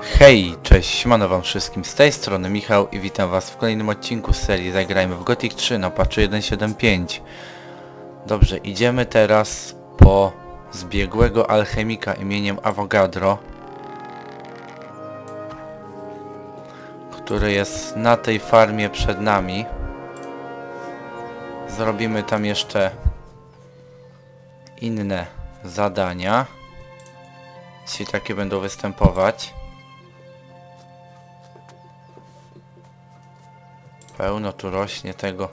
Hej, cześć, siemano wam wszystkim, z tej strony Michał i witam was w kolejnym odcinku z serii Zagrajmy w Gothic 3 na patchu 1.7.5 Dobrze, idziemy teraz po zbiegłego alchemika imieniem Avogadro który jest na tej farmie przed nami. Zrobimy tam jeszcze inne zadania. Dzisiaj takie będą występować Pełno tu rośnie tego.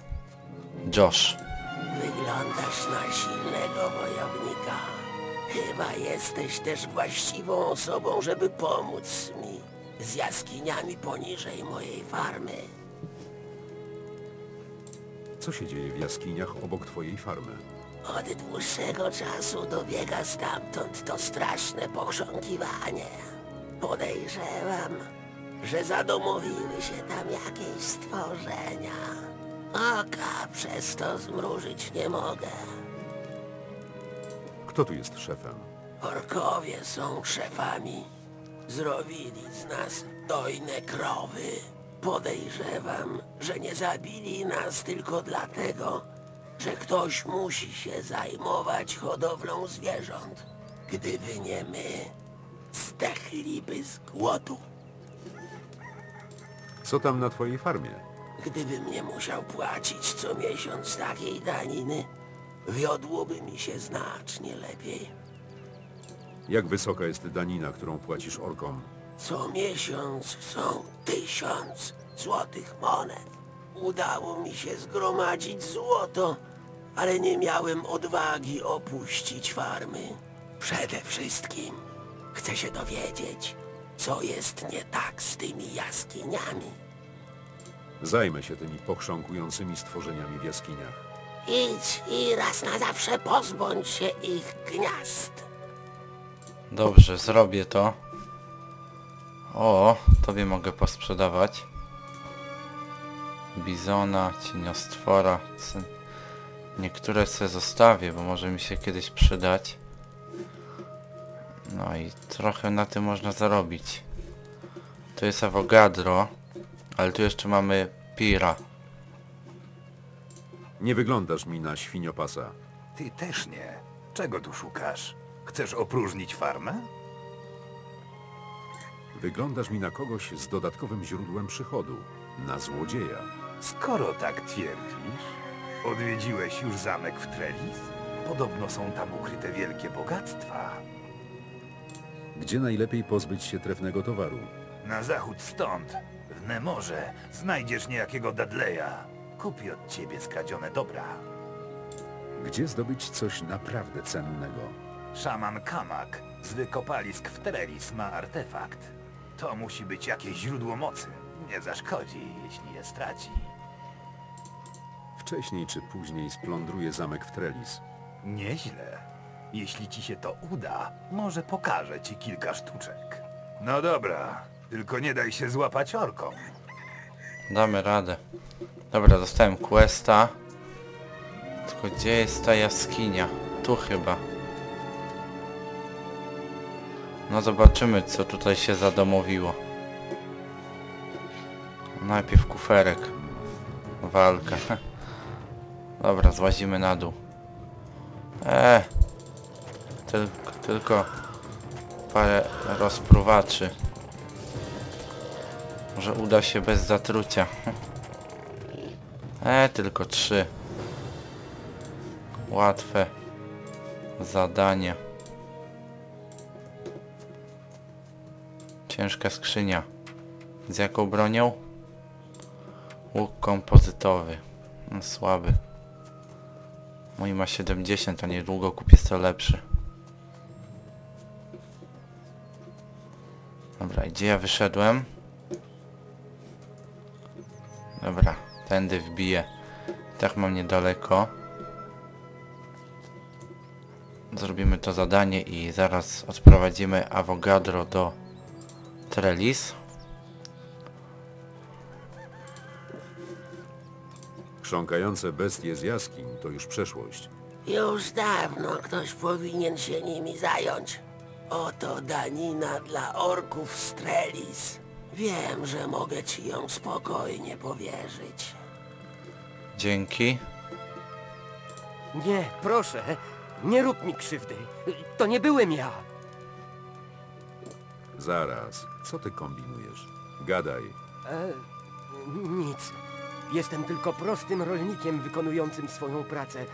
Josh. Wyglądasz na silnego wojownika. Chyba jesteś też właściwą osobą, żeby pomóc mi z jaskiniami poniżej mojej farmy. Co się dzieje w jaskiniach obok twojej farmy? Od dłuższego czasu dobiega stamtąd to straszne pochrząkiwanie. Podejrzewam, że zadomowiły się tam jakieś stworzenia. Oka przez to zmrużyć nie mogę. Kto tu jest szefem? Orkowie są szefami. Zrobili z nas dojne krowy. Podejrzewam, że nie zabili nas tylko dlatego, że ktoś musi się zajmować hodowlą zwierząt. Gdyby nie my, zdechliby z głodu. Co tam na twojej farmie? Gdybym nie musiał płacić co miesiąc takiej daniny, wiodłoby mi się znacznie lepiej. Jak wysoka jest danina, którą płacisz orkom? Co miesiąc są tysiąc złotych monet. Udało mi się zgromadzić złoto, ale nie miałem odwagi opuścić farmy. Przede wszystkim chcę się dowiedzieć, co jest nie tak z tymi jaskiniami. Zajmę się tymi pochrząkującymi stworzeniami w jaskiniach. Idź i raz na zawsze pozbądź się ich gniazd. Dobrze, zrobię to. O, tobie mogę posprzedawać. Bizona, cieniostwora. Niektóre se zostawię, bo może mi się kiedyś przydać. No i trochę na tym można zarobić. Tu jest Avogadro, ale tu jeszcze mamy Pira. Nie wyglądasz mi na świniopasa. Ty też nie. Czego tu szukasz? Chcesz opróżnić farmę? Wyglądasz mi na kogoś z dodatkowym źródłem przychodu. Na złodzieja. Skoro tak twierdzisz, odwiedziłeś już zamek w Trellis? Podobno są tam ukryte wielkie bogactwa. Gdzie najlepiej pozbyć się trefnego towaru? Na zachód stąd, w Nemorze, znajdziesz niejakiego Dudleya. Kupi od ciebie skradzione dobra. Gdzie zdobyć coś naprawdę cennego? Szaman Kamak z wykopalisk w Trellis ma artefakt. To musi być jakieś źródło mocy. Nie zaszkodzi, jeśli je straci. Wcześniej czy później splądruję zamek w Trellis. Nieźle. Jeśli ci się to uda, może pokażę ci kilka sztuczek. No dobra, tylko nie daj się złapać orkom. Damy radę. Dobra, dostałem questa. Tylko gdzie jest ta jaskinia? Tu chyba. No zobaczymy co tutaj się zadomowiło. Najpierw kuferek. Walka. Dobra, złazimy na dół. Eee. Tylko, tylko parę rozpruwaczy. Może uda się bez zatrucia. E, tylko trzy. Łatwe zadanie. Ciężka skrzynia. Z jaką bronią? Łuk kompozytowy. No, słaby. Mój ma 70, a niedługo kupię 100 lepszy. Dobra, gdzie ja wyszedłem? Dobra, tędy wbiję. Tak mam niedaleko. Zrobimy to zadanie i zaraz odprowadzimy Avogadro do Trellis. Chrząkające bestie z jaskiń to już przeszłość. Już dawno ktoś powinien się nimi zająć. Oto danina dla orków Strelis. Wiem, że mogę ci ją spokojnie powierzyć. Dzięki. Nie, proszę, nie rób mi krzywdy. To nie byłem ja. Zaraz, co ty kombinujesz? Gadaj. E, nic. Jestem tylko prostym rolnikiem wykonującym swoją pracę.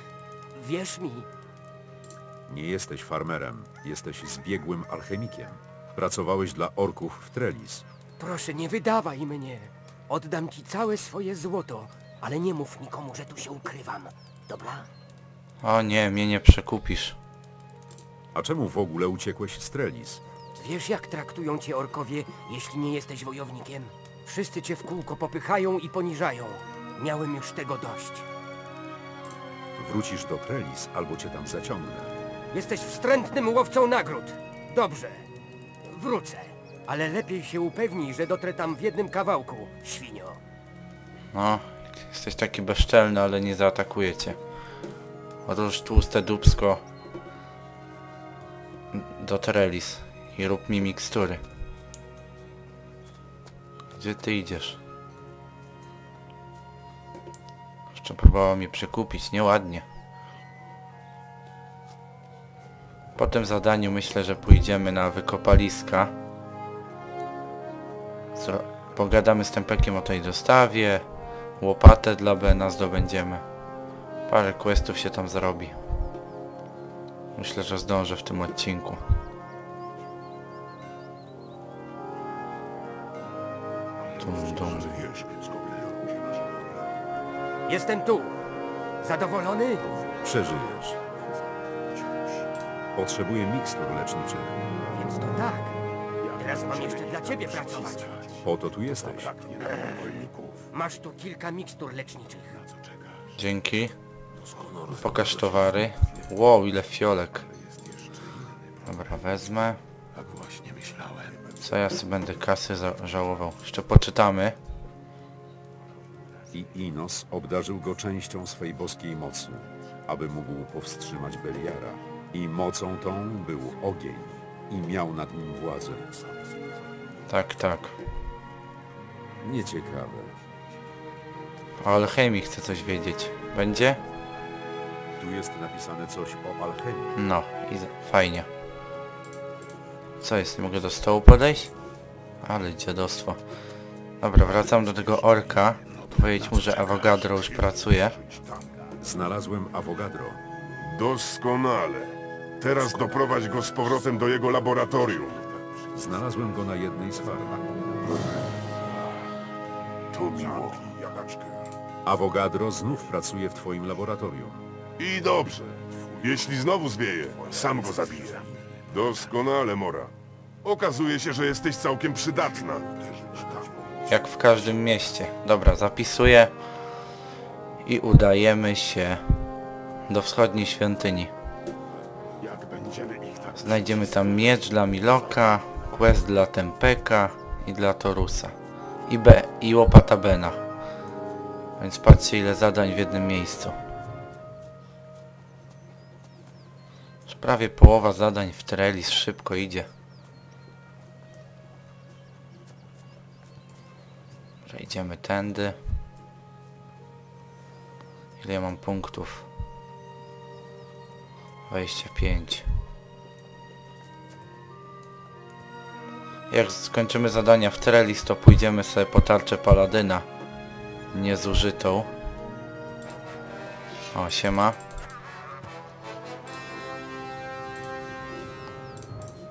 Wierz mi, Nie jesteś farmerem, jesteś zbiegłym alchemikiem. Pracowałeś dla orków w Trellis. proszę nie wydawaj mnie. Oddam ci całe swoje złoto, ale nie mów nikomu, że tu się ukrywam. Dobra? O nie, mnie nie przekupisz. A czemu w ogóle uciekłeś z Trellis? Wiesz, jak traktują cię orkowie, jeśli nie jesteś wojownikiem? Wszyscy cię w kółko popychają i poniżają. Miałem już tego dość. Wrócisz do Trellis albo cię tam zaciągnę. Jesteś wstrętnym łowcą nagród. Dobrze. Wrócę. Ale lepiej się upewnij, że dotrę tam w jednym kawałku, świnio. No, jesteś taki bezczelny, ale nie zaatakuję cię. Odłóż tłuste dubsko do Terelis i rób mi mikstury. Gdzie ty idziesz? Jeszcze próbowała mnie przekupić, nieładnie. Po tym zadaniu myślę, że pójdziemy na wykopaliska. Zro pogadamy z Tempekiem o tej dostawie. Łopatę dla Bena zdobędziemy. Parę questów się tam zrobi. Myślę, że zdążę w tym odcinku. Dum, dum. Jestem tu. Zadowolony? Przeżyjesz. Potrzebuję mikstur leczniczych. Więc to tak. Teraz mam jeszcze dla ciebie pracować. Po to tu jesteś. Masz tu kilka mikstur leczniczych. Dzięki. Pokaż towary. Wow, ile fiolek. Dobra, wezmę. Co ja sobie będę kasy za żałował? Jeszcze poczytamy. I Inos obdarzył go częścią swej boskiej mocy, aby mógł powstrzymać Beliara. I mocą tą był ogień i miał nad nim władzę. Tak, tak. Nieciekawe. O alchemii chcę coś wiedzieć. Będzie? Tu jest napisane coś o alchemii. No, i fajnie. Co jest? Nie mogę do stołu podejść? Ale dziadostwo. Dobra, wracam do tego orka. Powiedzieć mu, że Avogadro już pracuje. Znalazłem Avogadro. Doskonale. Teraz doprowadź go z powrotem do jego laboratorium. Znalazłem go na jednej z farm. To miło. Avogadro znów pracuje w twoim laboratorium. I dobrze. Jeśli znowu zwieje, sam go zabiję. Doskonale, Mora. Okazuje się, że jesteś całkiem przydatna. Jak w każdym mieście. Dobra, zapisuję. I udajemy się do wschodniej świątyni. Znajdziemy tam miecz dla Miloka, quest dla Tempeka i dla Torusa. I, B, i łopata Bena. Więc patrzcie ile zadań w jednym miejscu. Już prawie połowa zadań w Trellis szybko idzie. Że idziemy tędy. Ile mam punktów? 25. Jak skończymy zadania w Trellis, to pójdziemy sobie po tarczę Paladyna. Niezużytą. O, siema.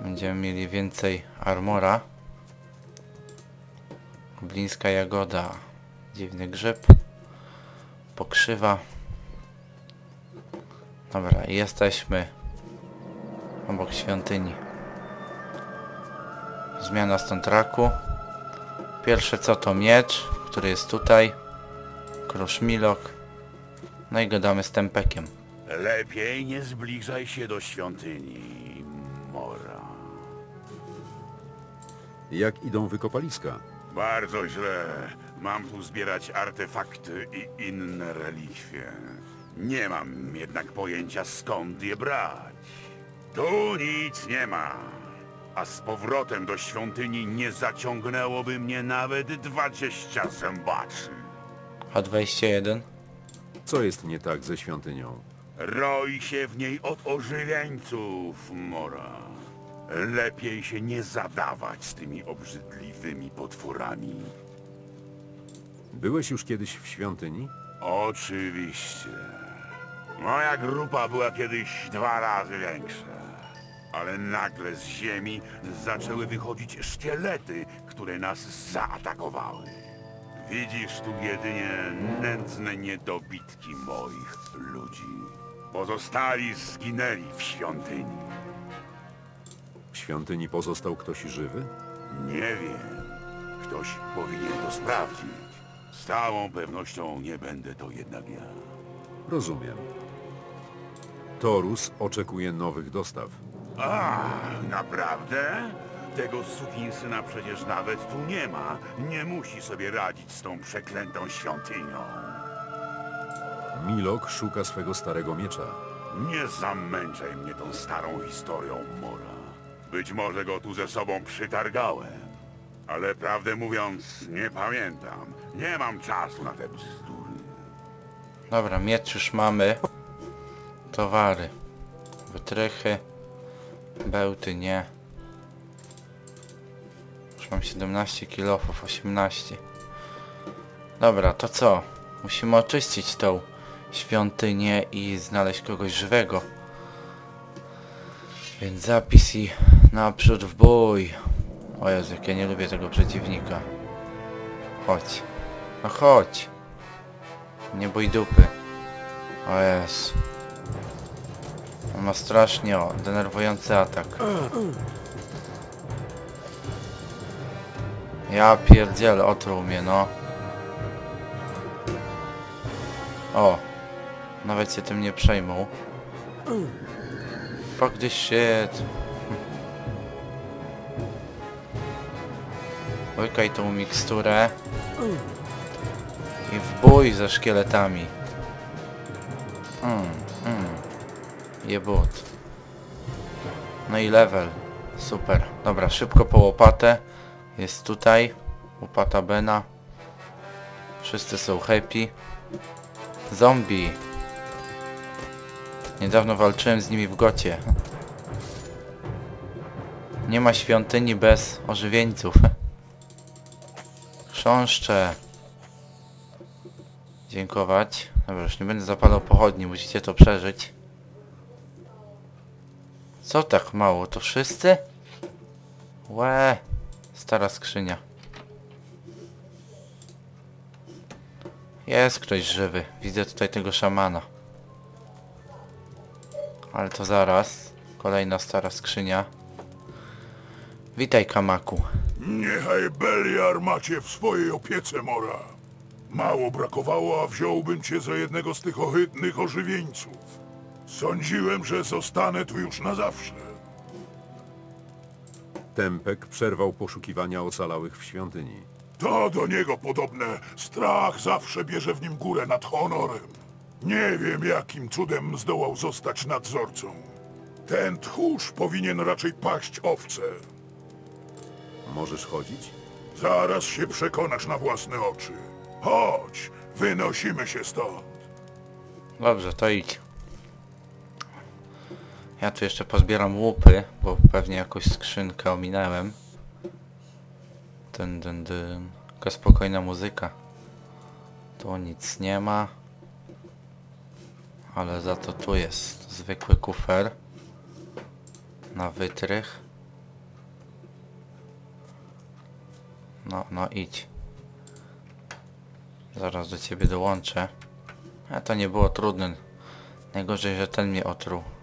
Będziemy mieli więcej armora. Blińska jagoda. Dziwny grzyb. Pokrzywa. Dobra, jesteśmy obok świątyni. Zmiana stątraku. Pierwsze co to miecz, który jest tutaj. Kruszmilok. No i gadamy z Tempekiem. Lepiej nie zbliżaj się do świątyni, Mora. Jak idą wykopaliska? Bardzo źle. Mam tu zbierać artefakty i inne relikwie. Nie mam jednak pojęcia skąd je brać. Tu nic nie ma. A z powrotem do świątyni nie zaciągnęłoby mnie nawet 20 zębaczy. H21. Co jest nie tak ze świątynią? Roi się w niej od ożywieńców, Mora. Lepiej się nie zadawać z tymi obrzydliwymi potworami. Byłeś już kiedyś w świątyni? Oczywiście. Moja grupa była kiedyś dwa razy większa. Ale nagle z ziemi zaczęły wychodzić szkielety, które nas zaatakowały. Widzisz tu jedynie nędzne niedobitki moich ludzi. Pozostali zginęli w świątyni. W świątyni pozostał ktoś żywy? Nie wiem. Ktoś powinien to sprawdzić. Z całą pewnością nie będę to jednak ja. Rozumiem. Torus oczekuje nowych dostaw. A, naprawdę? Tego sukinsyna przecież nawet tu nie ma. Nie musi sobie radzić z tą przeklętą świątynią. Milok szuka swego starego miecza. Nie zamęczaj mnie tą starą historią, Mora. Być może go tu ze sobą przytargałem. Ale prawdę mówiąc, nie pamiętam. Nie mam czasu na te bzdury. Dobra, miecz już mamy. Towary. Wytrychy. Bełty nie. Już mam 17 kilofów, 18. Dobra, to co? Musimy oczyścić tą świątynię i znaleźć kogoś żywego. Więc zapis i naprzód w bój. O Jezu, jak ja nie lubię tego przeciwnika. Chodź. No chodź. Nie bój dupy. O jest. Ma strasznie o, denerwujący atak. Ja pierdzielę, otruł mnie, no. O. Nawet się tym nie przejmą. Fuck this shit. Łykaj tą miksturę. I w bój ze szkieletami. Mm, mm. Jebut. No i level. Super. Dobra, szybko po łopatę. Jest tutaj. Łopata Bena. Wszyscy są happy. Zombie. Niedawno walczyłem z nimi w gocie. Nie ma świątyni bez ożywieńców. Chrząszcze. Dziękować. Dobra, już nie będę zapalał pochodni, musicie to przeżyć. Co tak mało? To wszyscy? Łe, stara skrzynia. Jest ktoś żywy. Widzę tutaj tego szamana. Ale to zaraz. Kolejna stara skrzynia. Witaj, Kamaku. Niechaj Beliar macie w swojej opiece, Mora. Mało brakowało, a wziąłbym cię za jednego z tych ohydnych ożywieńców. Sądziłem, że zostanę tu już na zawsze. Tempek przerwał poszukiwania ocalałych w świątyni. To do niego podobne. Strach zawsze bierze w nim górę nad honorem. Nie wiem, jakim cudem zdołał zostać nadzorcą. Ten tchórz powinien raczej paść owce. Możesz chodzić? Zaraz się przekonasz na własne oczy. Chodź, wynosimy się stąd. Dobrze, to idź. Ja tu jeszcze pozbieram łupy, bo pewnie jakąś skrzynkę ominąłem. Dyn, dyn, dyn. Taka spokojna muzyka. Tu nic nie ma. Ale za to tu jest zwykły kufer. Na wytrych. No, no idź. Zaraz do ciebie dołączę. A to nie było trudne. Najgorzej, że ten mnie otruł.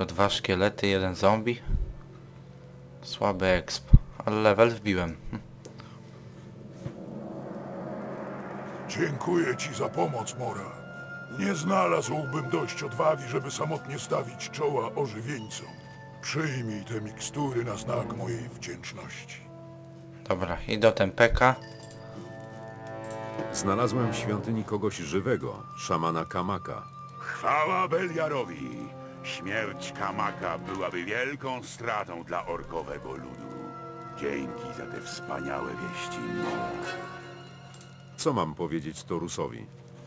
Tylko dwa szkielety, jeden zombie. Słaby exp. Ale level wbiłem. Hm. Dziękuję ci za pomoc, Mora. Nie znalazłbym dość odwagi, żeby samotnie stawić czoła ożywieńcom. Przyjmij te mikstury na znak mojej wdzięczności. Dobra, i do tempeka. Znalazłem w świątyni kogoś żywego, szamana Kamaka. Chwała Beliarowi! Śmierć Kamaka byłaby wielką stratą dla orkowego ludu. Dzięki za te wspaniałe wieści, Mora. Co mam powiedzieć Torusowi?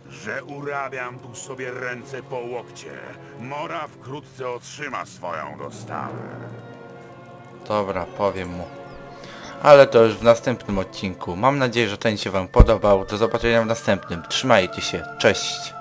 Że urabiam tu sobie ręce po łokcie. Mora wkrótce otrzyma swoją dostawę. Dobra, powiem mu. Ale to już w następnym odcinku. Mam nadzieję, że ten się wam podobał. Do zobaczenia w następnym. Trzymajcie się. Cześć.